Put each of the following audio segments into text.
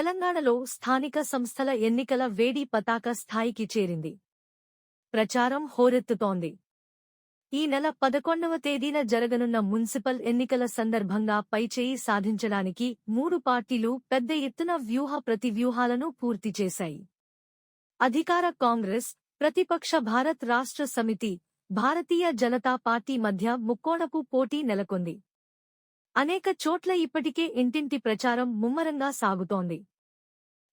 తెలంగాణలో స్థానిక సంస్థల ఎన్నికల వేడి పతాక స్థాయికి చేరింది. ప్రచారం హోరెత్తుతోంది. ఈ నెల పదకొండవ తేదీన జరగనున్న మున్సిపల్ ఎన్నికల సందర్భంగా పైచేయి సాధించడానికి మూడు పార్టీలు పెద్ద ఎత్తున వ్యూహ ప్రతివ్యూహాలను పూర్తి చేశాయి. అధికార కాంగ్రెస్ ప్రతిపక్ష భారత్ రాష్ట్ర సమితి భారతీయ జనతా పార్టీ మధ్య ముక్కోణపు పోటీ నెలకొంది. అనేక చోట్ల ఇప్పటికే ఇంటింటి ప్రచారం ముమ్మరంగా సాగుతోంది.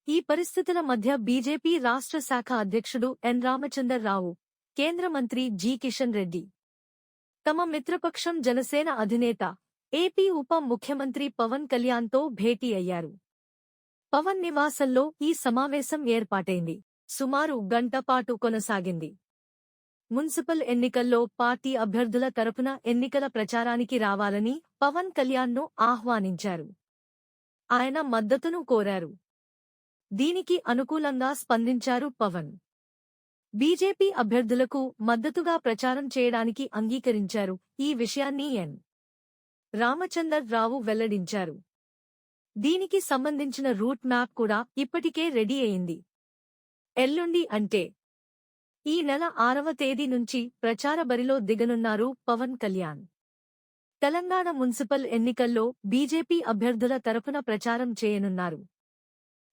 ఈ పరిస్థితుల మధ్య బీజేపీ రాష్ట్ర శాఖ అధ్యక్షుడు ఎన్ రామచందర్రావు కేంద్ర మంత్రి జి కిషన్ రెడ్డి తమ మిత్రపక్షం జనసేన అధినేత ఏపీ ఉప ముఖ్యమంత్రి పవన్ కళ్యాణ్తో భేటీ అయ్యారు. పవన్ నివాసంలో ఈ సమావేశం ఏర్పాటైంది. సుమారు గంటపాటు కొనసాగింది. మున్సిపల్ ఎన్నికల్లో పార్టీ అభ్యర్థుల తరపున ఎన్నికల ప్రచారానికి రావాలని పవన్ కళ్యాణ్ను ఆహ్వానించారు. ఆయన మద్దతును కోరారు. దీనికి అనుకూలంగా స్పందించారు పవన్. బీజేపీ అభ్యర్థులకు మద్దతుగా ప్రచారం చేయడానికి అంగీకరించారు ఈ విషయాన్ని ఎన్. రామచందర్ రావు వెల్లడించారు. దీనికి సంబంధించిన రూట్ మ్యాప్ కూడా ఇప్పటికే రెడీ అయింది. ఎల్లుండి అంటే ఈ నెల ఆరవ తేదీ నుంచి ప్రచార బరిలో దిగనున్నారు పవన్ కళ్యాణ్. తెలంగాణ మున్సిపల్ ఎన్నికల్లో బీజేపీ అభ్యర్థుల తరపున ప్రచారం చేయనున్నారు.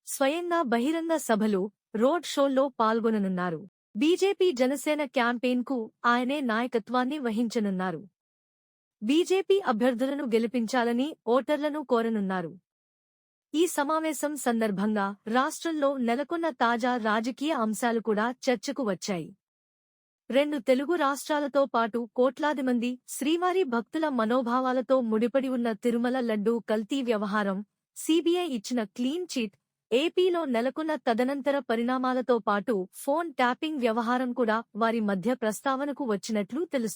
స్వయంగా బహిరంగ సభలు రోడ్ షోల్లో పాల్గొననున్నారు. బీజేపీ జనసేన క్యాంపెయిన్కు ఆయనే నాయకత్వాన్ని వహించనున్నారు. బీజేపీ అభ్యర్థులను గెలిపించాలని ఓటర్లను కోరనున్నారు. ఈ సమావేశం సందర్భంగా రాష్ట్రంలో నెలకొన్న తాజా రాజకీయ అంశాలు కూడా చర్చకు వచ్చాయి. రెండు తెలుగు రాష్ట్రాలతో పాటు కోట్లాది మంది శ్రీవారి భక్తుల మనోభావాలతో ముడిపడి ఉన్న తిరుమల లడ్డూ కల్తీ వ్యవహారం సీబీఐ ఇచ్చిన క్లీన్ చిట్ ఏపీలో నెలకొన్న తదనంతర పరిణామాలతో పాటు ఫోన్ ట్యాపింగ్ వ్యవహారం కూడా వారి మధ్య ప్రస్తావనకు వచ్చినట్లు తెలుస్తుంది.